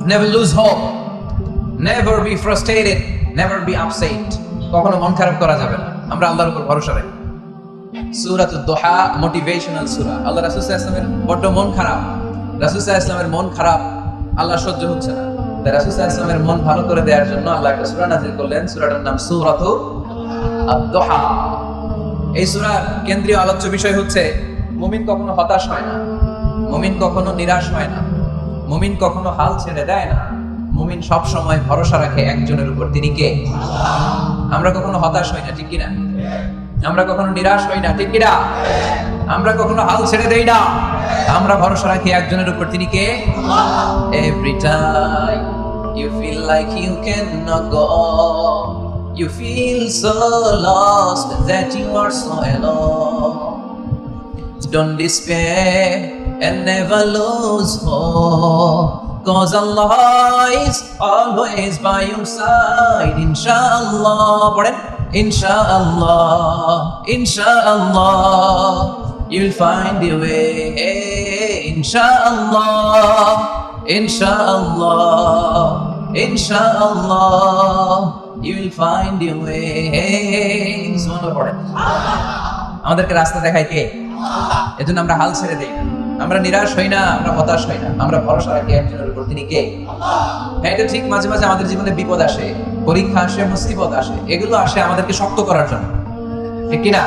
Never lose hope. Never be frustrated. Never be upset. কখনো মন খারাপ করা যাবে না। আমরা আল্লাহর উপর ভরসা রাখি। সূরাত দোহা মোটিভেশনাল সূরা। আল্লাহ রাসূল সাল্লাল্লাহু বড্ড মন খারাপ। রাসূল সাল্লাল্লাহু মন খারাপ। আল্লাহ সহ্য হচ্ছে না। তাই রাসূল সাল্লাল্লাহু মন ভালো করে দেওয়ার জন্য আল্লাহ একটা সূরা নাযিল করলেন। সূরাটার নাম সূরাত আদ-দোহা এই সূরার কেন্দ্রীয় আলোচ্য বিষয় হচ্ছে, মুমিন কখনো হতাশ হয় না। মুমিন কখনো নিরাশ হয় না। মুমিন কখনো হাল ছেড়ে দেয় না। মুমিন সব সময় ভরসা রাখে একজনের উপর তিনি কে। আমরা কখনো হতাশ হই না, ঠিক কিনা? আমরা কখনো নিরাশ হই না, ঠিক কিনা? আমরা কখনো হাল ছেড়ে দেই না। আমরা ভরসা রাখি একজনের উপর তিনি কে? Every time you feel like you can not go you feel so lost that you are so alone Don't despair. And never lose hope. Cause Allah is always by your side. Inshallah. Inshallah. Inshallah. You'll find your way. Inshallah. Inshallah. Inshallah. You'll find your way. আমাদেরকে রাস্তা দেখায় কে এজন্য আমরা হাল ছেড়ে দেই আমরা নিরাশ হই না, আমরা হতাশ হই না। আমরা ভরসা রাখি একজনের উপর। তিনি কে? হ্যাঁ এটা ঠিক। মাঝে মাঝে আমাদের জীবনে বিপদ আসে, পরীক্ষা আসে, মুসিবত আসে। এগুলো আসে আমাদেরকে শক্ত করার জন্য। ঠিক কিনা?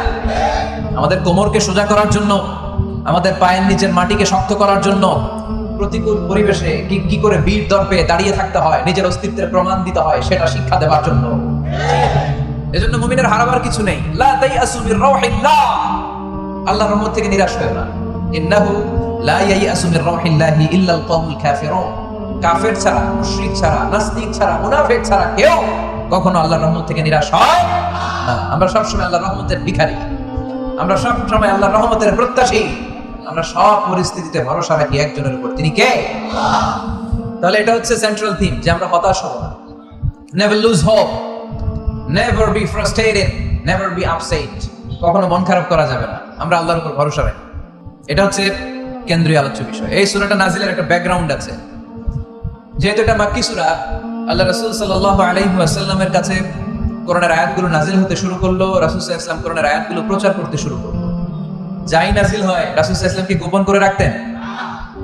আমাদের কোমরকে সোজা করার জন্য, আমাদের পায়ের নিচের মাটিকে শক্ত করার জন্য প্রতিকূল পরিবেশে কি কি করে বীর দর্পে দাঁড়িয়ে থাকতে হয়, নিজের অস্তিত্বের প্রমাণ দিতে হয়, সেটা শিক্ষা দেওয়ার জন্য। এজন্য মুমিনের হারাবার কিছু নেই। লা তাইয়াসু মির রাউহিল্লাহ আল্লাহর রহমত থেকে নিরাশ হয় না। ইন্নাহু লা ইয়াইয়াসু মির রাউহিল্লাহি ইল্লাল কওমুল কাফিরুন। কাফের ছাড়া, মুশরিক ছাড়া, নাস্তিক ছাড়া, মুনাফিক ছাড়া কেউ কখনো আল্লাহর রহমত থেকে নিরাশ হয় না। আমরা সব সময় আল্লাহর রহমতের ভিখারি। আমরা সব সময় আল্লাহর রহমতের প্রত্যাশী। আমরা সব পরিস্থিতিতে ভরসা রাখি একজনের উপর। তিনি কে? তাহলে এটা হচ্ছে সেন্ট্রাল থিম যে আমরা হতাশ হব never lose hope never be frustrated never be upset কখনো মন খারাপ করা যাবে না। আমরা আল্লাহর উপর ভরসা রাখি। এটা হচ্ছে কেন্দ্রীয় আলোচ্য বিষয়। এই সূরাটা নাজিলের একটা ব্যাকগ্রাউন্ড আছে। যেহেতু এটা মাক্কি সূরা, আল্লাহ রাসূল সাল্লাল্লাহু আলাইহি ওয়াসাল্লামের কাছে কোরআনের আয়াতগুলো নাজিল হতে শুরু করল, রাসূল ওয়াসাল্লাম কোরআনের আয়াতগুলো প্রচার করতে শুরু করল। যাই নাজিল হয়, রাসূল ওয়াসাল্লাম কি গোপন করে রাখতেন?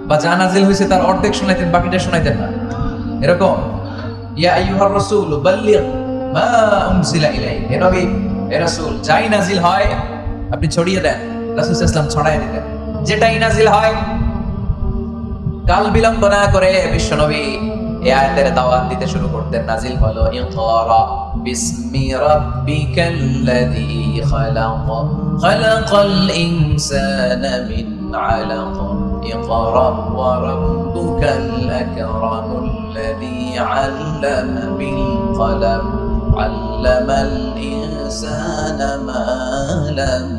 বা যা নাজিল হয়েছে তার অর্ধেক শোনাইতেন, বাকিটা শোনাইতেন না। এরকম যাই নাজিল হয়, আপনি ছড়িয়ে দেন, রাসূল ওয়াসাল্লাম ছড়ায় দিতেন। যেটাই নাজিল হয়, কাল বিলম্ব না করে বিশ্বনবী এই আয়াতের দাওয়াত দিতে শুরু করতেন। নাজিল হলো ইকরা বিসমি রাব্বিকাল্লাযী খালাক, খালাকাল ইনসানা মিন আলাক ইকরা ওয়া রাব্বুকাল আকরামুল্লাযী আল্লামা বিল কলম আল্লামাল ইনসানা মা লাম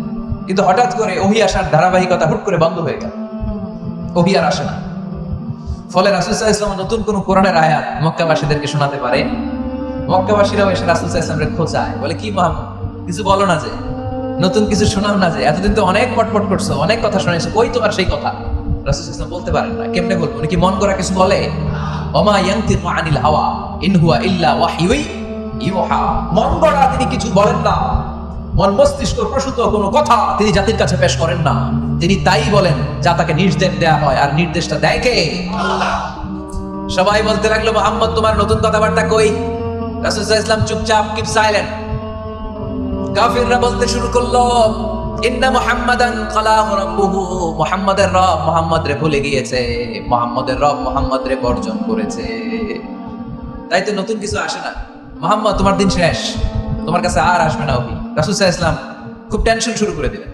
কিন্তু হঠাৎ করে ওহি আসার ধারাবাহিকতা হুট করে বন্ধ হয়ে গেল। ওহি আর আসে না। ফলে রাসূল সাল্লাল্লাহু আলাইহি নতুন কোন কোরআনের আয়াত মক্কাবাসীদেরকে শোনাতে পারে। মক্কাবাসীরাও এসে রাসূল সাল্লাল্লাহু আলাইহি খোঁজায় বলে, কি মোহাম্মদ, কিছু বলো না যে, নতুন কিছু শোনাও না যে, এতদিন তো অনেক পটপট করছ, অনেক কথা শুনেছো কই তোমার সেই কথা। রাসুল ওয়াসাল্লাম বলতে পারেন না, কেমনে বলব? উনি কি মন করা কিছু বলে? ওমা ইয়ানতিকু আনিল হাওয়া, ইন হুয়া ইল্লা ওয়াহিয়ুই ইউহা। মন গড়া তিনি কিছু বলেন না। মন মস্তিষ্ক প্রসূত কোনো কথা তিনি জাতির কাছে পেশ করেন না। তিনি তাই বলেন যা তাকে নির্দেশ দেয়া হয় আর নির্দেশটা দেয় কে? সবাই বলতে লাগল মোহাম্মদ তোমার নতুন কথাবার্তা কই? রাসূল ওয়াসাল্লাম চুপচাপ কিপ সাইলেন্ট কাফিররা বলতে শুরু করল ইন্না মুহাম্মাদান খালাহু রাব্বুহু। মুহাম্মাদের রব মুহাম্মদ রে ভুলে গিয়েছে। মুহাম্মাদের রব মুহাম্মদ রে বর্জন করেছে। তাই তো নতুন কিছু আসে না। মুহাম্মদ তোমার দিন শেষ। তোমার কাছে আর আসবে না ওহি আলাইহি ওয়াসাল্লাম খুব টেনশন শুরু করে দিলেন।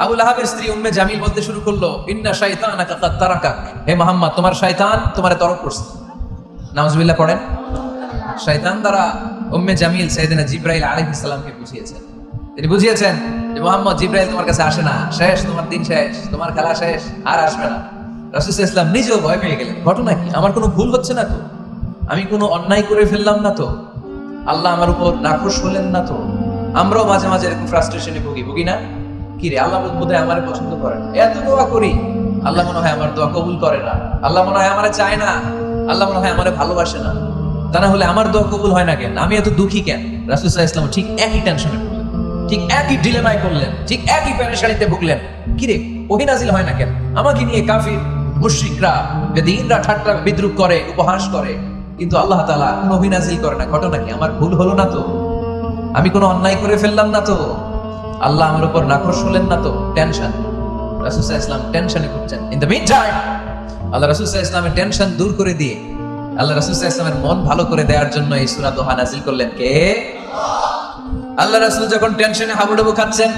আবু লাহাবের স্ত্রী উম্মে জামিল বলতে শুরু করল, ইন্না শাইতানাকা কাদ তারাকাক হে মুহাম্মদ, তোমার শয়তান তোমারে তরক করছে। নাউজুবিল্লাহ পড়েন। শয়তান দ্বারা উম্মে জামিল সাইয়েদিনা জিব্রাইল আলাইহিস সালামকে বুঝিয়েছেন। তিনি বুঝিয়েছেন যে, মোহাম্মদ, জিব্রাইল তোমার কাছে আসে না। শেষ, তোমার দিন শেষ। তোমার খেলা শেষ। আর আসবে না। রাসূল ইসলাম নিজেও ভয় পেয়ে গেলেন। ঘটনা কি? আমার কোনো ভুল হচ্ছে না তো? আমি কোনো অন্যায় করে ফেললাম না তো? আল্লাহ আমার উপর নাখোশ হলেন না তো? আমরাও মাঝে মাঝে এরকম ফ্রাস্ট্রেশনে ভুগি। ভুগি না? কি রে, আল্লাহ বোধহয় আমার পছন্দ করে না। এত দোয়া করি। আল্লাহ মনে হয় আমার দোয়া কবুল করে না। আল্লাহ মনে হয় আমার চায় না। আল্লাহ মনে হয় আমার ভালোবাসে না। তা না হলে আমার দোয়া কবুল হয় না কেন? আমি এত দুঃখী কেন? রাসুসাহ ইসলাম ঠিক একই টেনশনে পড়লেন ঠিক একই ডিলেমায় করলেন ঠিক একই প্যারেশানিতে ভুগলেন। কিরে ওহিনাজিল হয় না কেন? আমাকে নিয়ে কাফির, মুশ্রিকরা, বেদিনরা ঠাট্টা, বিদ্রুপ করে, উপহাস করে। কিন্তু আল্লাহ অভিনাজিল করে না। ঘটনা কি? আমার ভুল হলো না তো? আমি কোনো অন্যায় করে ফেললাম না তো। আল্লাহ আমার উপর নাখোশ হলেন না তো। টেনশন রাসুল ইসলাম টেনশনে করছেন ইন দ্য মিন টাইম আল্লাহ রাসুল ইসলামের টেনশন দূর করে দিয়ে, আল্লাহ রাসুল ইসলামের মন ভালো করে দেওয়ার জন্য এই সুরা দোহা নাজিল করলেন। কে? আল্লাহ রাসুল যখন টেনশনে হাবুডুবু খাচ্ছেন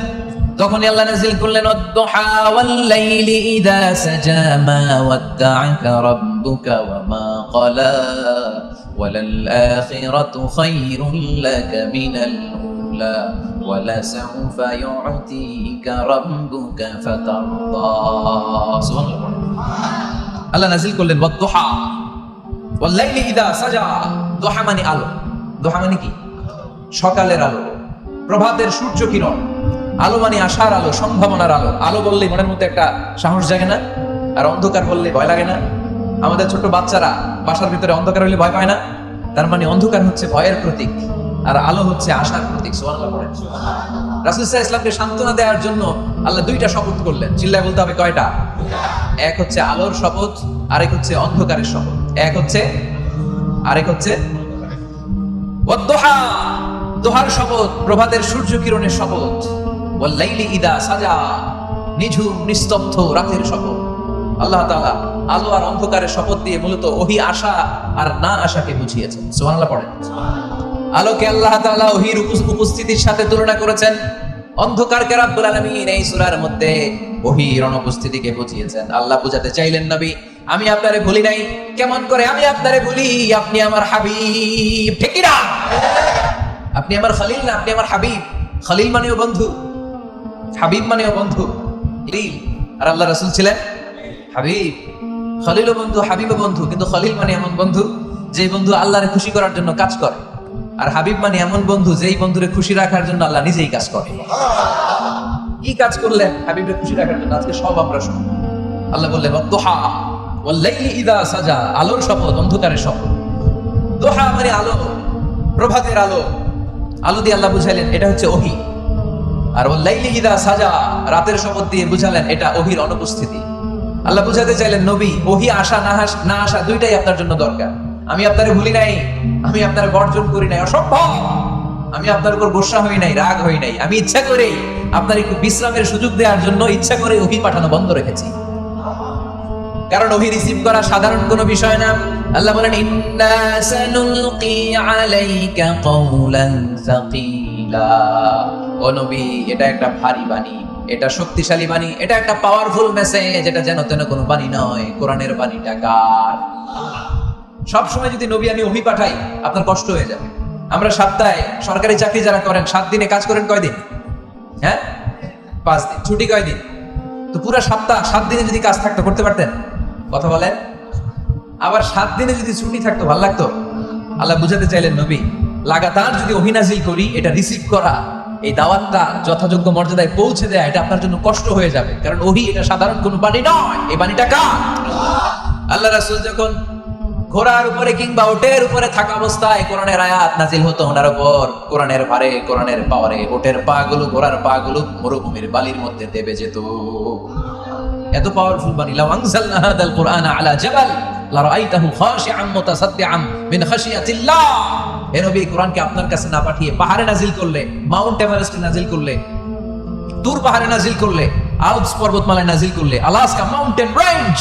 তখনই আল্লাহ নাজিল করলেন ওয়াদ-দুহা ওয়াল-লাইলি ইযা সাজা মা ওয়াদ্দা'আকা রাব্বুকা ওয়া মা ক্বালা ওয়ালাল-আখিরাতু খায়রুল লাকা মিনাল উলা ولسوف يعطيك ربك فترضى সুবহানাল্লাহ আল্লাহ নাজিল করলেন ওয়াদ-দুহা ওয়াল-লাইলি ইযা সাজা দুহা মানে আলো দুহা মানে কি সকালের আলো প্রভাতের সূর্য কিরণ আলো মানে আশার আলো, সম্ভাবনার আলো। আলো বললে মনের মধ্যে একটা সাহস জাগে না, আর অন্ধকার বললে ভয় লাগে না। আমাদের ছোট বাচ্চারা বাসার ভিতরে অন্ধকার হলে ভয় পায় না। তার মানে অন্ধকার হচ্ছে ভয়ের প্রতীক, আর আলো হচ্ছে আশার প্রতীক পড়েন ইসলামকে সান্ত্বনা দেওয়ার জন্য আল্লাহ দুইটা শপথ করলেন। চিল্লায় বলতে হবে কয়টা? এক হচ্ছে আলোর শপথ, আরেক হচ্ছে অন্ধকারের শপথ। এক হচ্ছে, আরেক হচ্ছে দোহার শপথ, প্রভাতের সূর্য কিরণের শপথ। ওয়াল্লাইলি ইদা সাজা। নিঝুম, নিস্তব্ধ রাতের শপথ। আল্লাহ তাআলা আলো আর অন্ধকারের শপথ দিয়ে মূলত ওহি আশা আর না আশাকে বুঝিয়েছেন। সুবহানাল্লাহ পড়েন। আলোকে আল্লাহ তাআলা উপস্থিতির সাথে তুলনা করেছেন। অন্ধকারকে রাব্বুল আলামিন এই সূরার মধ্যে ওহির অনুপস্থিতিকে বুঝিয়েছেন। আল্লাহ বুঝাতে চাইলেন, নবী, আমি আপনারে ভুলি নাই। কেমন করে আমি আপনারে ভুলি? আপনি আমার হাবিব। আপনি আমার খলিল না, আপনি আমার হাবিব। খলিল মানেও বন্ধু। হাবিব মানেও বন্ধু। আর আল্লাহ রাসূল ছিলেন? হাবিব। খলিল বন্ধু হাবিব বন্ধু, কিন্তু খলিল মানে এমন বন্ধু যে বন্ধু আল্লাহরে খুশি করার জন্য কাজ করে। আর হাবিব মানে এমন বন্ধু যেই বন্ধুরে খুশি রাখার জন্য আল্লাহ নিজেই কাজ করে। কি কাজ করলেন হাবিবরে খুশি রাখার জন্য? আজকে সব আমরা শুনব। আল্লাহ বললেন দোহা ওয়াল্লাইলি ইদা সাজা। আলোর শপথ, অন্ধকারের শপথ। দোহা মানে আলো, প্রভাতের আলো। আলো দিয়ে আল্লাহ বুঝাইলেন, এটা হচ্ছে ওহি। আর ওয়াল্লাইলি ইদা সাজা, রাতের শপথ দিয়ে বুঝালেন, এটা ওহির অনুপস্থিতি। আল্লাহ বুঝাতে চাইলেন, নবী, ওহি আসা, না না আসা দুইটাই আপনার জন্য দরকার। আমি আপনারে ভুলি নাই, আমি আপনার বর্জন করি নাই, অসম্ভব! আমি আপনার উপর গোসা হই নাই, রাগ হই নাই, আমি ইচ্ছা করে আপনার একটু বিশ্রামের সুযোগ দেওয়ার জন্য ইচ্ছা করে ওহি পাঠানো বন্ধ রেখেছি। কারণ ওহি রিসিভ করা সাধারণ কোনো বিষয় না। আল্লাহ বলেন, ইন্না সানুলকি আলাইকা কওলান সাকিলা ও নবী, এটা একটা ভারী বাণী, এটা শক্তিশালী বাণী, এটা একটা পাওয়ারফুল মেসেজ এটা যেন তেন কোনো বাণী নয়, কোরআনের বাণীটা কার সব সময় যদি নবী আমি ওহি পাঠাই, আপনার কষ্ট হয়ে যাবে। আমরা সপ্তাহে সরকারি চাকরি যারা করেন, সাত দিনে কাজ করেন কয়দিন? হ্যাঁ? পাঁচ দিন। ছুটি কয়দিন? তো পুরো সপ্তাহ সাত দিনে যদি কাজ থাকতো, করতে পারতেন? কথা বলেন? আবার সাত দিনে যদি ছুটি থাকতো, ভালো লাগতো? আল্লাহ বুঝাতে চাইলেন নবী লাগাতার যদি অভিনাজিল করি, এটা রিসিভ করা, এই দাওয়াতটা যথাযোগ্য মর্যাদায় পৌঁছে দেয়া, এটা আপনার জন্য কষ্ট হয়ে যাবে। কারণ ওহি এটা সাধারণ কোনো বাণী নয়। এই বাণীটা কার? আল্লাহ রাসুল যখন ঘোড়ার উপরে কিংবা ওটের উপরে থাকা অবস্থায় কোরআনের আয়াত নাজিল হতো, ওনার উপর কোরআনের ভারে, কোরআনের পাওয়ারে, ওটের পা গুলো ঘোড়ার পা গুলো মরুভূমির বালির মধ্যে দেবে যেত। এত পাওয়ারফুল বাণী। লাউ আনজালনা আলা জাবাল, লারাআইতাহু খাশিআন মুতাসাদ্দিআন মিন খাশিয়াতিল্লাহ। নবী, কোরআনকে আপনার কাছে না পাঠিয়ে পাহাড়ে নাজিল করলে, মাউন্ট এভারেস্টে নাজিল করলে তুর পাহাড়ে নাজিল করলে পর্বতমালায় নাজিল করলে, আলাস্কা মাউন্টেন রেঞ্জ,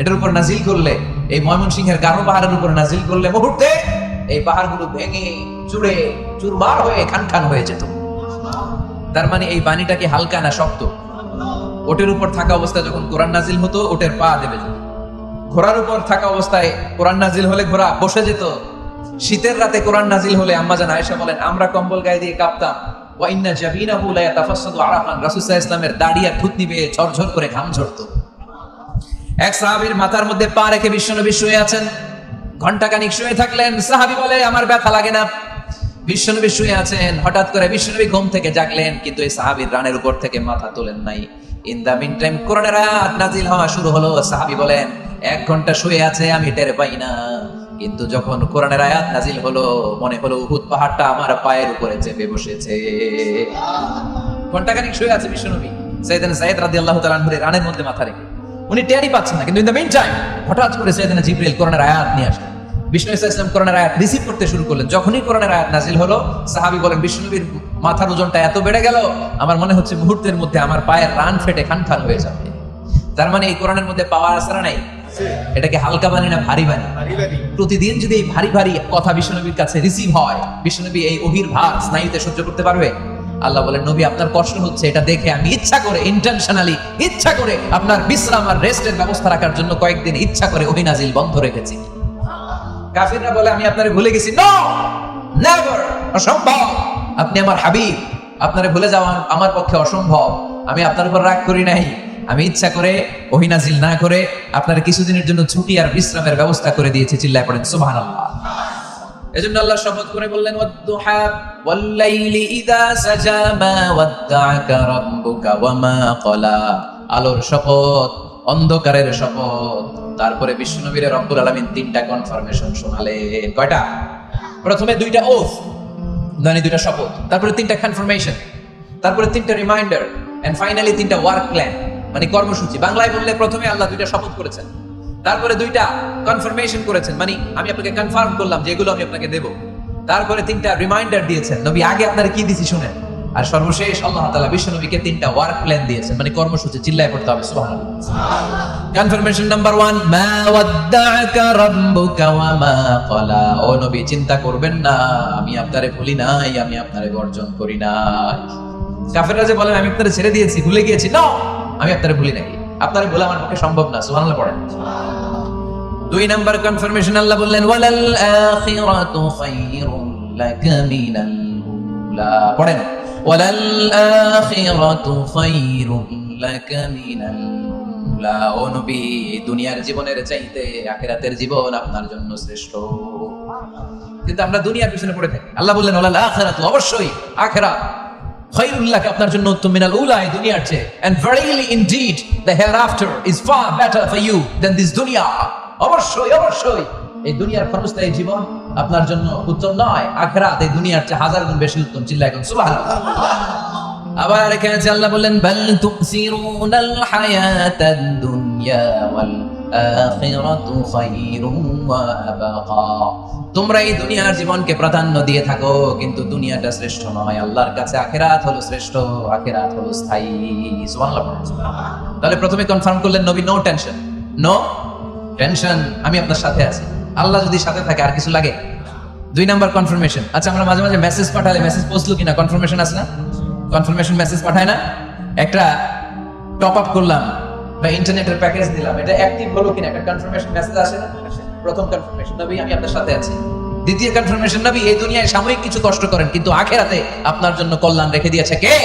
এটার উপর নাজিল করলে, এই ময়মনসিংহের গারো পাহাড়ের উপর নাজিল করলে মুহূর্তে এই পাহাড়গুলো ভেঙে, চুড়ে, চুরমার হয়ে খান খান হয়ে যেত। তার মানে এই বাণীটা কি হালকা না শক্ত? ওটের উপর থাকা অবস্থায় যখন কোরআন নাজিল হতো, ওটের পা দেবে ঘোড়ার উপর থাকা অবস্থায় কোরআন নাজিল হলে ঘোড়া বসে যেত শীতের রাতে কোরআন নাজিল হলে আম্মা জান আয়েশা বলেন, আমরা কম্বল গায়ে দিয়ে কাঁপতাম। জাবিনাহু লা আরাফান। দাড়ি আর থুতনি বেয়ে ঝরঝর করে ঘাম এক সাহাবীর মাথার মধ্যে পা রেখে বিশ্বনবী শুয়ে আছেন। ঘন্টাখানিক শুয়ে থাকলেন। সাহাবী বলে, আমার ব্যথা লাগে না। বিশ্বনবী শুয়ে আছেন। হঠাৎ করে বিশ্বনবী ঘুম থেকে জাগলেন, কিন্তু এই সাহাবীর রানের উপর থেকে মাথা তোলেন নাই। ইন দা মিন টাইম কোরআনের আয়াত নাজিল হওয়া শুরু হলো। সাহাবী বলেন, এক ঘণ্টা শুয়ে আছে, আমি টের পাই না। কিন্তু যখন কোরআনের আয়াত নাজিল হলো, মনে হলো উহুদ পাহাড়টা আমার পায়ের উপরে চেপে বসেছে। শুয়ে আছে বিশ্বনবী। রাদিয়াল্লাহু তাআলা আনহুর রানের মধ্যে মাথা রেখে। উনি পাচ্ছেন না, কিন্তু ইন দ্য মিন টাইম হঠাৎ করে জিবরিল কোরআনের আয়াত নিয়ে আসলেন। বিষ্ণু ইসা ইসলাম কোরআনের আয়াত রিসিভ করতে শুরু করলেন। যখনই কোরআনের আয়াত নাজিল হলো, সাহাবী বলেন, বিষ্ণুনবীর মাথার ওজনটা এত বেড়ে গেল, আমার মনে হচ্ছে মুহূর্তের মধ্যে আমার পায়ের রান ফেটে খান হয়ে যাবে। তার মানে এই কোরআনের মধ্যে পাওয়ার আসরা নাই। এটাকে হালকা বানি না ভারী বানি? প্রতিদিন যদি এই ভারী ভারী কথা বিষ্ণুনবীর কাছে রিসিভ হয় বিষ্ণুনবী এই অহির ভার স্নায়ুতে সহ্য করতে পারবে? আল্লাহ বলেন, নবী, আপনার কষ্ট হচ্ছে, এটা দেখে আমি ইচ্ছা করে ইন্টেনশনালি ইচ্ছা করে আপনার বিশ্রাম আর রেস্টের ব্যবস্থা রাখার জন্য কয়েকদিন ইচ্ছা করে অভিনাজিল বন্ধ রেখেছি। কাফিররা বলে, আমি আপনারে ভুলে গেছি। নো নেভার অসম্ভব! আপনি আমার হাবিব, আপনারে ভুলে যাওয়া আমার পক্ষে অসম্ভব। আমি আপনার উপর রাগ করি নাই। আমি ইচ্ছা করে, ওহিনাজিল না করে আপনার কিছুদিনের জন্য ছুটি আর বিশ্রামের ব্যবস্থা করে দিয়েছি, চিল্লায় পড়েন, সুবহানাল্লাহ। এজন্য আল্লাহ শপথ করে বললেন সাজা মা রাব্বুকা ওয়া মা ক্বালা। আলোর শপথ, অন্ধকারের শপথ। তারপরে বিশ্বনবীর রব্বুল আলামিন তিনটা কনফার্মেশন শোনালেন। কয়টা? প্রথমে দুইটা ওফ মানে দুইটা শপথ। তারপরে তিনটা কনফার্মেশন তারপরে তিনটা রিমাইন্ডার এন্ড ফাইনালি তিনটা ওয়ার্ক প্ল্যান মানে কর্মসূচি। বাংলায় বললে প্রথমে আল্লাহ দুইটা শপথ করেছেন। তারপরে দুইটা কনফার্মেশন করেছেন। মানে আমি আপনাকে কনফার্ম করলাম যে এগুলো আমি আপনাকে দেব। তারপরে তিনটা রিমাইন্ডার দিয়েছেন। নবী, আগে আপনারা কি দিছি শুনেন। আর সর্বশেষ আল্লাহ তাআলা বিশ্ব নবীকে তিনটা ওয়ার্ক প্ল্যান দিয়েছেন। মানে কর্মসূচি চিল্লায় পড়তে হবে, সুবহানাল্লাহ। কনফার্মেশন নাম্বার ওয়ান মা ওয়াদ্দাআকা রাব্বুকা ওয়া মা ক্বালা। ও নবী, চিন্তা করবেন না, আমি আপনারে ভুলি নাই, আমি আপনারে বর্জন করি নাই। কাফেররা যে বলেন, আমি আপনারে ছেড়ে দিয়েছি, ভুলে গিয়েছি। না আমি আপনারে ভুলি নাই আপনারে ভুলা আমার পক্ষে সম্ভব না, সুবহানাল্লাহ পড়েন। দুই নাম্বার কনফার্মেশন আল্লাহ বললেন, ওয়ালাল আখিরাতু খায়রুন লাকা মিনাল উলা। পড়েন, ওয়ালাল আখিরাতু খায়রুন লাকা মিনাল উলা। ও নবী, দুনিয়ার জীবনের চাইতে আখিরাতের জীবন আপনার জন্য শ্রেষ্ঠ। কিন্তু আমরা দুনিয়ার পিছনে পড়ে থাকি। আল্লাহ বললেন, ওয়ালাল আখিরাতু, অবশ্যই আখিরাত। খায়রুল্লাহ আপনার জন্য উত্তম মিনাল উলা এই দুনিয়ার চেয়ে। And verily indeed, the hereafter is far better for you than this দুনিয়া অবশ্যই অবশ্যই। এই দুনিয়ার ক্ষণস্থায়ী জীবন আপনার জন্য উত্তম নয়। আখরাত এই দুনিয়ার চেয়ে হাজার গুণ বেশি উত্তম। চিল্লা এখন সুবহানাল্লাহ। আবার এখানে আল্লাহ বললেন, বাল তুসিরুনাল হায়াতাদ দুনিয়া ওয়াল তোমরা এই দুনিয়ার জীবনকে প্রাধান্য দিয়ে থাকো, কিন্তু দুনিয়াটা শ্রেষ্ঠ নয়। আল্লাহর কাছে আখেরাত হলো শ্রেষ্ঠ, আখেরাত হলো স্থায়ী। তাহলে প্রথমে কনফার্ম করলেন নবী নো টেনশন নো টেনশন আমি আপনার সাথে আছি। আল্লাহ যদি সাথে থাকে, আর কিছু লাগে? দুই নাম্বার কনফার্মেশন আচ্ছা আমরা মাঝে মাঝে মেসেজ পাঠালে মেসেজ পৌঁছলো কিনা? কনফার্মেশন আছে না? কনফার্মেশন মেসেজ পাঠায় না? একটা টপ আপ করলাম। বা ইন্টারনেটের প্যাকেজ দিলাম, এটা অ্যাক্টিভ হলো কিনা একটা কনফার্মেশন মেসেজ আসে না? প্রথম কনফার্মেশন নবী, আমি আপনার সাথে আছি। দ্বিতীয় কনফার্মেশন নবী, এই দুনিয়ায় সাময়িক কিছু কষ্ট করেন, কিন্তু আখেরাতে আপনার জন্য কল্যাণ রেখে দিয়েছে কে?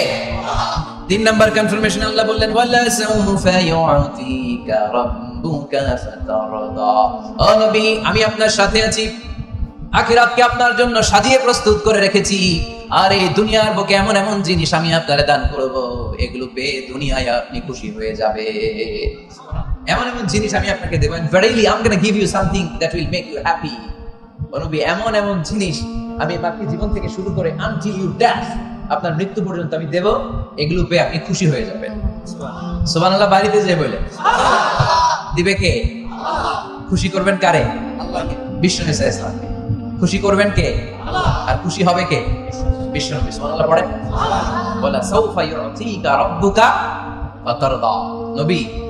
তিন নাম্বার কনফার্মেশন আল্লাহ বললেন, ওয়ালা সাউফা ইউতিকা রাব্বুকা ফাতারদা। ও নবী, আমি আপনার সাথে আছি। আখিরাতকে আপনার জন্য সাজিয়ে প্রস্তুত করে রেখেছি। আর এই দুনিয়ার বুকে এমন এমন জিনিস আমি আপনারে দান করব, এগুলো পেয়ে দুনিয়ায় আপনি খুশি হয়ে যাবে। এমন এমন জিনিস আমি আপনাকে দেবো verily I am gonna give you something that will make you happy নবী এমন এমন জিনিস আমি বাকি জীবন থেকে শুরু করে আনটিল ইউ ড্যাথ আপনার মৃত্যু পর্যন্ত আমি দেব, এগুলো পেয়ে আপনি খুশি হয়ে যাবেন। সুবহানাল্লাহ, বাড়িতে যে বলে দিবে কে? খুশি করবেন কারে? বিশ্ব নেতা ইসলামকে খুশি করবেন কে? আর খুশি হবে কে?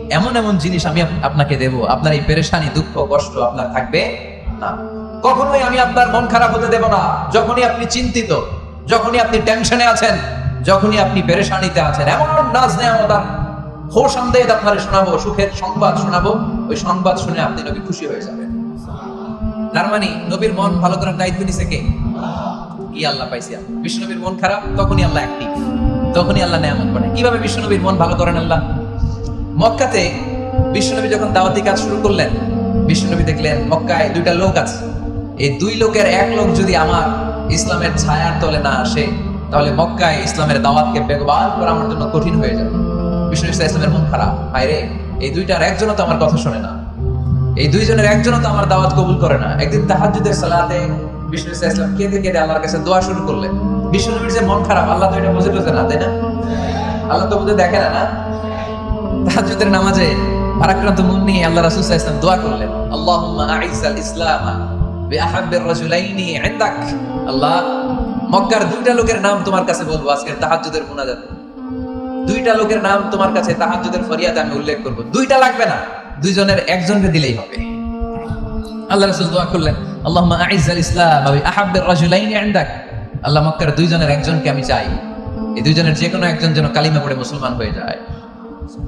এমন এমন জিনিস আমি আপনাকে দেব। আপনার এই পেরেশানি, দুঃখ, কষ্ট আপনার থাকবে না। কখনোই আমি আপনার মন খারাপ হতে দেব না। যখনই আপনি চিন্তিত, যখনই আপনি টেনশনে আছেন, যখনই আপনি পেরেশানিতে আছেন, এমন আপনারে শোনাবো, সুখের সংবাদ শোনাবো, ওই সংবাদ শুনে আপনি খুশি হয়ে যাবেন। তার মানে নবীর মন ভালো করার দায়িত্ব নিছে কে? কি আল্লাহ পাইছি। বিশ্বনবীর মন খারাপ, তখনই আল্লাহ অ্যাক্টিভ তখনই আল্লাহ নেয়ামত করে কীভাবে বিশ্বনবীর মন ভালো করেন আল্লাহ? মক্কাতে বিশ্বনবী যখন দাওয়াতি কাজ শুরু করলেন, বিশ্বনবী দেখলেন মক্কায় দুইটা লোক আছে। এই দুই লোকের এক লোক যদি আমার ইসলামের ছায়ার তলে না আসে, তাহলে মক্কায় ইসলামের দাওয়াতকে বেগবান করা আমার জন্য কঠিন হয়ে যাবে। বিষ্ণু ইসলামের মন খারাপ। হায়রে, এই দুইটার একজনও তো আমার কথা শোনে না। এই দুইজনের একজনও তো আমার দাওয়াত কবুল করে না। একদিন তাহাজ্জুদের সালাতে বিষ্ণু ইসলাম আল্লাহর কাছে দোয়া শুরু করলেন। বিষ্ণুনবীর যে মন খারাপ, আল্লাহ তো এটা বুঝে বুঝে না, তাই না? আল্লাহ তো বুঝে দেখে না না? তাহাজ্জুদের নামাজে ভারাক্রান্ত মন নিয়ে আল্লাহ রাসূল ওয়াসাল্লাম দোয়া করলেন, আল্লাহুম্মা আইজাল ইসলাম আল্লাহ, মক্কার দুইটা লোকের নাম তোমার কাছে বলব আজকে তাহাজ্জুদের মুনাজাত। দুইটা লোকের নাম তোমার কাছে তাহাজ্জুদের ফরিয়াদে আমি উল্লেখ করব। দুইটা লাগবে না, দুইজনের একজনকে দিলেই হবে। আল্লাহ রাসূল দোয়া করলেন, আল্লাহুম্মা আইজাল ইসলাম বিআহাব্বির রাজুলাইনি ইনদাক। আল্লাহ মক্কার দুইজনের একজনকে আমি চাই। এই দুইজনের যে কোনো একজন যেন কালিমা পড়ে মুসলমান হয়ে যায়।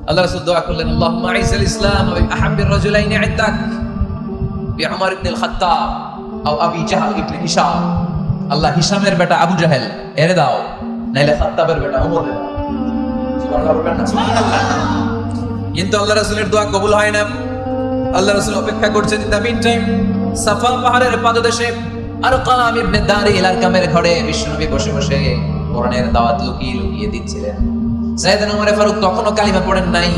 আল্লাহ রাসূল দোয়া করলেন, আল্লাহুম্মা আইজাল ইসলাম ওয়া আহাব্বির রাজুলাইনি ইনদাক। বিউমর ইবনে খাত্তাব আও আবি জাহল ইবনে হিশাম। আল্লাহ হিশামের বেটা আবু জাহেল, এরে দাও, নাইলে খাত্তাবের বেটা ওমর দাও সুবহানাল্লাহ সুবহানাল্লাহ। কিন্তু আল্লাহ রাসূলের দোয়া কবুল হয় না। আল্লাহ রাসূল অপেক্ষা করছেন ইন টাইম সাফা পাহাড়ের পাদদেশে আর কালাম ইবনে দারি ইলারকামের ঘরে বিশ্বনবী বসে বসে কোরআনের দাওয়াত লুকিয়ে লুকিয়ে দিচ্ছিলেন। সাইয়েদনা ওমর ফারুক তখনও কালিমা পড়েন নাই।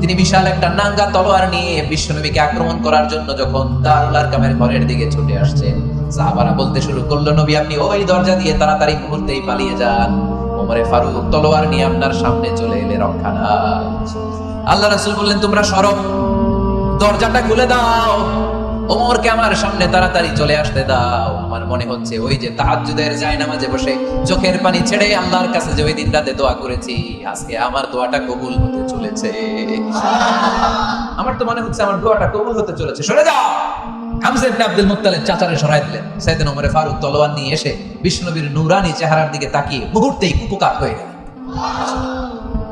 তিনি বিশাল একটা নাঙ্গা তলোয়ার নিয়ে বিশ্বনবীকে আক্রমণ করার জন্য যখন দারুল আরকামের ঘরের দিকে ছুটে আসছেন, সাহাবারা বলতে শুরু করল, নবী, আপনি ওই দরজা দিয়ে তাড়াতাড়ি মুহূর্তেই পালিয়ে যান। ওমরে ফারুক তলোয়ার নিয়ে আপনার সামনে চলে এলে রক্ষা নাই। আল্লাহ রাসূল বললেন, তোমরা সরব দরজাটা খুলে দাও। ওমরকে আমার সামনে তাড়াতাড়ি চলে আসতে দাও। আমার মনে হচ্ছে ওই যে তাহাজ্জুদের যায় নামাজে বসে চোখের পানি ছেড়ে আল্লাহর কাছে যে ওই দিন রাতে দোয়া করেছি, আজকে আমার দোয়াটা কবুল হতে চলেছে। আমার তো মনে হচ্ছে আমার দোয়াটা কবুল হতে চলেছে। সরে যাও! হামজা ইবনে আব্দুল মুত্তালিব চাচারে সরাই দিলেন। সাইয়েদনা ওমরে ফারুক তলোয়ার নিয়ে এসে বিষ্ণুনবীর নূরানী চেহারার দিকে তাকিয়ে মুহূর্তেই কুপুকাত হয়ে গেলেন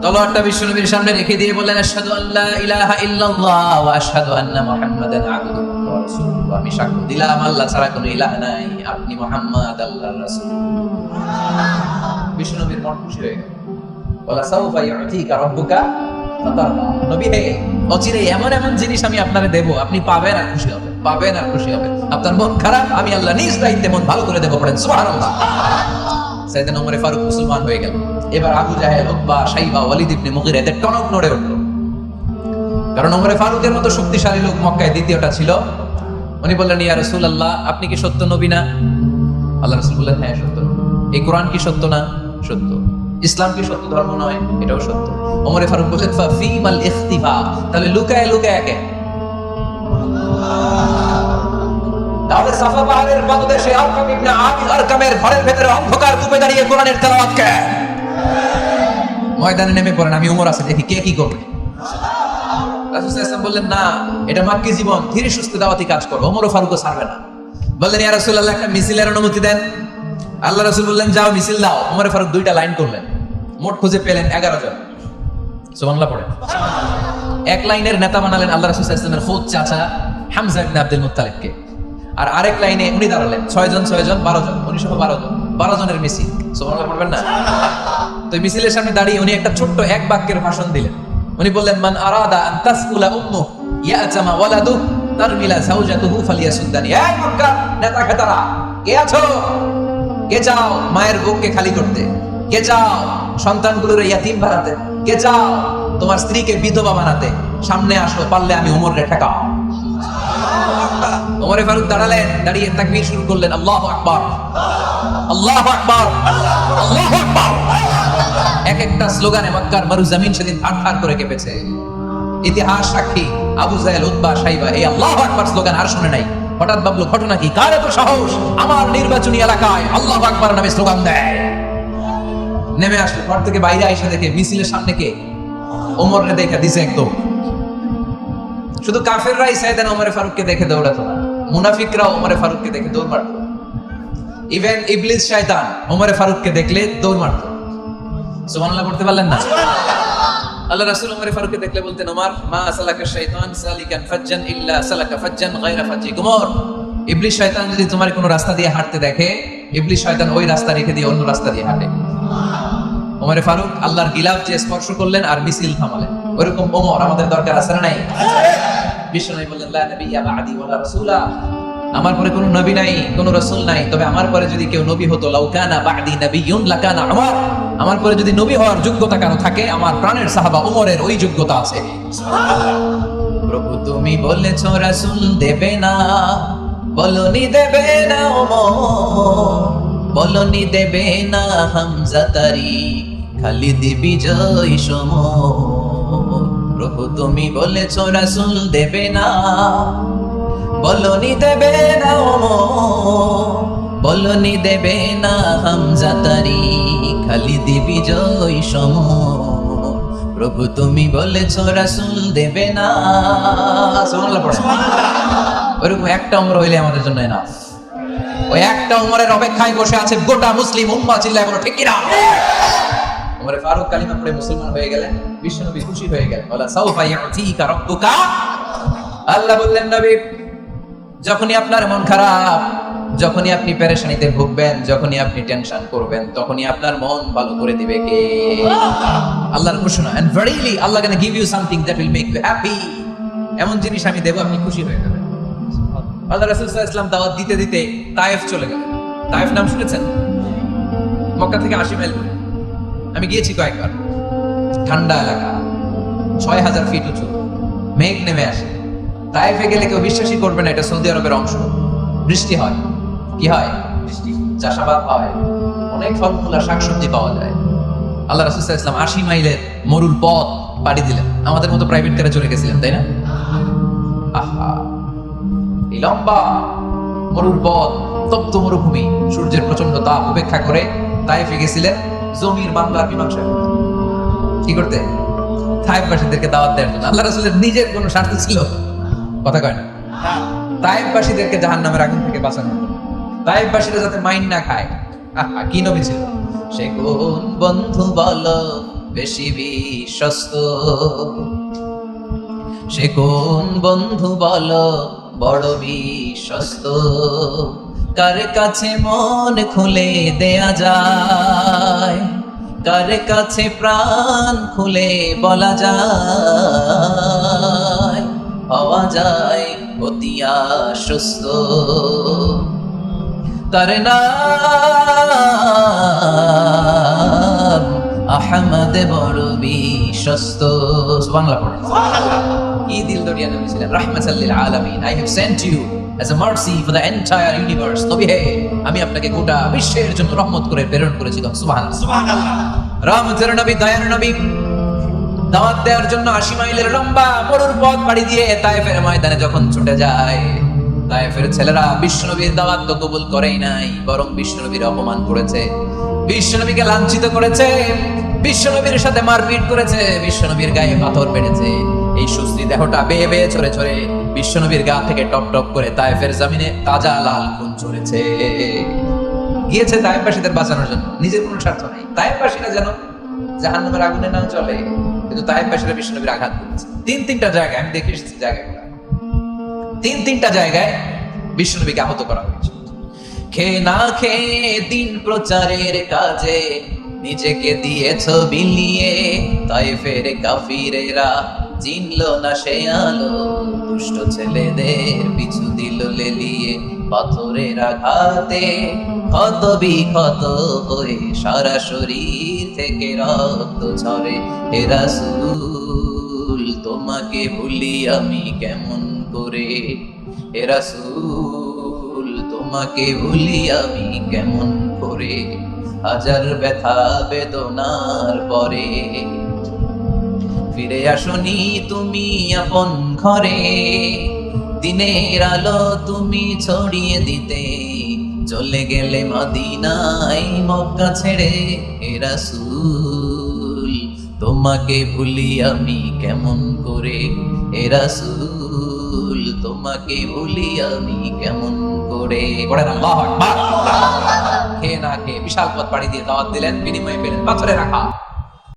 তলোয়ারটা বিশ্বনবীর সামনে রেখে দিয়ে বললেন, আশহাদু আল্লা ইলাহা ইল্লাল্লাহ ওয়া আশহাদু আন্না মুহাম্মাদান আবদুহু ওয়া রাসূলুহু। আমি সাক্ষ্য দিলাম, আল্লাহ ছাড়া কোনো ইলাহ নাই। আপনি মুহাম্মদ আল্লাহর রাসূল। বিশ্বনবীর মন খুশি হয়ে গেল। সাউফা ইউতিকা রাব্বুকা নবী হে এমন এমন জিনিস আমি আপনারে দেব, আপনি পাবেন আর খুশি হবেন, পাবেন আর খুশি হবেন। আপনার মন খারাপ, আমি আল্লাহ নিজ দায়িত্বে মন ভালো করে দেব, পড়েন সুবহানাল্লাহ। ফারুক মুসলমান হয়ে গেল। এবার Abu Jahl Utbah Shaybah Walid ibn Mughirah এদের টনক নড়ে উঠল। কারণ ওমরে ফারুকের মতো শক্তিশালী লোক মক্কায় দ্বিতীয়টা ছিল। উনি বললেন, ইয়া রাসূলুল্লাহ, আপনি কি সত্য নবী না? আল্লাহ রাসূল বললেন হ্যাঁ সত্য এই কোরআন কি সত্য না? সত্য। ইসলাম কি সত্য ধর্ম নয়? এটাও সত্য। ওমরে ফারুক বললেন ফা ফিমাল ইখতিফা। তাহলে লুকায় লুকায় কেন তাহলে সাফা পাহাড়ের পাদদেশে আরকাম ইবনে আবিদ আরকামের ঘরের ভেতরে অন্ধকার কূপে দাঁড়িয়ে কোরআনের তেলাওয়াত কেন ময়দানে নেমে পড়েন, আমি উমর আছে দেখি কে কি করবে? বললেন, না, এটা মাক্কি জীবন, ধীরে সুস্থে দাওয়াতি কাজ করো ওমর ছাড়বে না। বললেন, ইয়া একটা মিছিলের অনুমতি দেন। আল্লাহ বললেন, যাও, মিছিল দাও। ওমর ফারুক দুইটা লাইন করলেন। মোট খুঁজে পেলেন 11 জন। সুবহানাল্লাহ পড়েন। এক লাইনের নেতা বানালেন আল্লাহ রাসূল চাচা হামজা ইবনে আব্দুল মুত্তালিবকে। আর আরেক লাইনে উনি দাঁড়ালেন, ছয় জন বারো জন উনি সহ বারো জন, বারো জনের মিছিল। না। তো মিছিলের সামনে দাঁড়িয়ে উনি একটা ছোট্ট এক বাক্যের ভাষণ দিলেন। উনি বললেন, মান আরাদা আন তাসকুলা উম্মু ইয়াতামা ওয়ালাদু তারমিলা এই মক্কা নেতা খেতারা কে আছো? কে চাও মায়ের বুককে খালি করতে? কে চাও সন্তানগুলোর ইয়াতিম বানাতে? কে চাও তোমার স্ত্রীকে বিধবা বানাতে? সামনে আসো, পারলে আমি উমরকে ঠেকাও। ওমরে ফারুক দাঁড়ালেন, দাঁড়িয়ে তাকবীর শুরু করলেন, আল্লাহু আকবার। আল্লাহু আকবার। আল্লাহু আকবার। এক একটা স্লোগানে মক্কার মরু জমিন সেদিন থার থার করে কেঁপেছে। ইতিহাস সাক্ষী, আবু জাহেল, উতবা, সাইবা, এই আল্লাহু আকবার স্লোগান আর শুনে নাই। হঠাৎ ভাবলো, ঘটনা কি? কার এত সাহস? আমার নির্বাচনী এলাকায় আল্লাহ আকবার নামে স্লোগান দেয়। নেমে আসলো, ঘর থেকে বাইরে আইসা দেখে মিছিলের সামনে কে? ওমরকে দেখে দিছে একদম। শুধু কাফেররাই সাইদান ওমরে ফারুককে দেখে দৌড়াতো। না মুনাফিকরাও ওমরে ফারুককে দেখে দৌড় মারতো। ইভেন ইবলিস শয়তান ওমরে ফারুককে দেখলে দৌড় মারতো। সুবহানাল্লাহ করতে পারলেন না? আল্লাহ রাসূল উমর ফারুককে দেখলে বলতেন, ওমর, মা সালিকান ফাজ্জান ইল্লা সালাকা ফাজ্জান গায়রা ইবলিস শয়তান যদি তোমার কোনো রাস্তা দিয়ে হাঁটতে দেখে ইবলিস শয়তান ওই রাস্তা রেখে দিয়ে অন্য রাস্তা দিয়ে হাঁটে। ওমরে ফারুক আল্লাহর গিলাফ যে স্পর্শ করলেন আর মিছিল থামালেন। ওরকম ওমর আমাদের দরকার আছে না নাই? বিশ্বনবী বললেন, লা নাবিয়্যা বা'দি ওয়ালা রাসূলা। আমার পরে কোনো নবী নাই, কোনো রাসূল নাই। তবে আমার পরে যদি কেউ নবী হতো লাউকানা বা'দি নাবিয়্যুন লাকানা উমর। আমার পরে যদি নবী হওয়ার যোগ্যতা কারও থাকে, আমার প্রাণের সাহাবা উমরের ওই যোগ্যতা আছে। প্রভু তুমি বলেছ, রাসূল দেবে না। বলনি, দেবে না ওমর বলনি, দেবে না হামজা তারি। খালিদ বিজয় সমর। প্রভু তুমি বলেছ রাসূল দেবে না। বলনি দেবে না বলনি দেবে না হামজা তারি খালিদ বিজয় সমর। প্রভু, তুমি বলেছ রাসূল দেবে না। ওরকম একটা উমর হইলে আমাদের জন্য এনাফ ওই একটা উমরের অপেক্ষায় বসে আছে গোটা মুসলিম উম্মা চিল্লায় বলো, ঠিক কিনা? উমরে ফারুক কালিমা পড়ে মুসলমান হয়ে গেলেন বিশ্ব বিশ্বনবী খুশি হয়ে গেলেন। বলা, সাউফা ইয়াতিকা রাব্বুকা? আল্লাহ বললেন, নবী, যখনই আপনার মন খারাপ, যখনই আপনি পেরেশানিতে ভুগবেন, যখনই আপনি টেনশন করবেন, তখনই আপনার মন ভালো করে দিবে কে? আল্লাহর ঘোষণা। And verily Allah can give you something that will make you happy এমন জিনিস আমি দেব, আপনি খুশি হয়ে যাবেন। আল্লাহ রাসূল সাল্লাল্লাহু আলাইহি দাওয়াত দিতে দিতে তায়েফ চলে গেলেন। তায়েফ নাম শুনেছেন? মক্কা থেকে আশি মাইল দূরে। আমি গিয়েছি কয়েকবার। ঠান্ডা এলাকা। ছয় হাজার ফিট উঁচু। মেঘ নেমে আসে। তাইফে গেলে কেউ বিশ্বাসই করবে না এটা সৌদি আরবের অংশ। বৃষ্টি হয়। কি হয়? বৃষ্টি। চাষাবাদ হয়। অনেক ফলমূল আর শাকসবজি পাওয়া যায়। আল্লাহ রাসুল ইসলাম আশি মাইলের মরুর পথ পাড়ি দিলেন। আমাদের মতো প্রাইভেট কারে চলে গেছিলেন, তাই না? আহা! এই লম্বা মরুর পথ, তপ্ত মরুভূমি, সূর্যের প্রচণ্ড তাপ উপেক্ষা করে তাইফে গেছিলেন। জমির মামলার মীমাংসা করতে। কি করতে? তাইফবাসীদেরকে দাওয়াত দেওয়ার জন্য। আল্লাহ রাসূলের নিজের কোনো স্বার্থ ছিল। কথা কয় না। তাইফবাসীদেরকে জাহান্নামের আগুন থেকে বাঁচানোর জন্য। তাইফবাসীরা যাতে মাইন না খায়। কি নবী ছিল? সে কোন বন্ধু বল, বেশি বিশ্বস্ত। সে কোন বন্ধু বল, বড় বিশ্বস্ত। কার কাছে মন খুলে দেয়া যায়? কার কাছে প্রাণ খুলে বলা যায়? হওয়া যায় অতি আশ্বস্ত তার নাম? আহমদ বড় বিশ্বস্ত। বাংলা পড়ে। কি দিল দরিয়া নবী ছিলেন? রাহমাতাল্লিল আলামিন। I have sent you as a mercy for the entire universe নবী হে আমি আপনাকে গোটা বিশ্বের জন্য রহমত করে প্রেরণ করেছি সুবহানাল্লাহ। সুবহানাল্লাহ। রহমতের নবী দয়ার নবী দাওয়াত দেওয়ার জন্য আশি মাইলের লম্বা মরুর পথ পাড়ি দিয়ে তায়েফের ময়দানে যখন ছুটে যায় তায়েফের ছেলেরা বিশ্বনবীর দাওয়াত তো কবুল করেই নাই বরং বিশ্বনবীর অপমান করেছে। বিশ্বনবীকে লাঞ্ছিত করেছে বিশ্বনবীর সাথে মারপিট করেছে বিশ্বনবীর গায়ে পাথর পেড়েছে এই সুশ্রী দেহটা বেয়ে বেয়ে চড়ে চড়ে বিশ্বনবীর গা থেকে টপ টপ করে তায়েফের জমিনে তাজা লাল খুন চড়েছে গিয়েছে তায়েফবাসীদের বাঁচানোর জন্য, নিজের কোনো স্বার্থ নাই। তায়েফবাসীরা যেন জাহান্নামের আগুনে না চলে কিন্তু তায়েফবাসীরা বিশ্বনবীর আঘাত করেছে। তিন তিনটা জায়গায়, আমি দেখে এসেছি জায়গাগুলো। তিন তিনটা জায়গায় বিশ্বনবীকে আহত করা হয়েছে। খেয়ে না খেয়ে দিন প্রচারের কাজে নিজেকে দিয়েছ বিলিয়ে তাইফের কাফিরেরা চিনল না সে আলো। দুষ্ট ছেলেদের পিছু দিল লেলিয়ে পাথরের আঘাতে। ক্ষত বিক্ষত হয়ে সারা শরীর থেকে রক্ত ঝরে। হে রাসূল, তোমাকে ভুলি আমি কেমন করে? হে সুল তোমাকে ভুলি আমি কেমন করে? হাজার ব্যথা বেদনার পরে ফিরে আসনি তুমি আপন ঘরে। দিনের আলো তুমি ছড়িয়ে দিতে। চলে গেলে মদিনায় মক্কা ছেড়ে হে রাসূল, তোমাকে ভুলি আমি কেমন করে? এরা রাসূল, তোমাকে ভুলি আমি কেমন করে? না বিশাল পথ পাড়ি দিয়ে দাওয়াত দিলেন, বিনিময়ে পেলেন পাথরে রাখা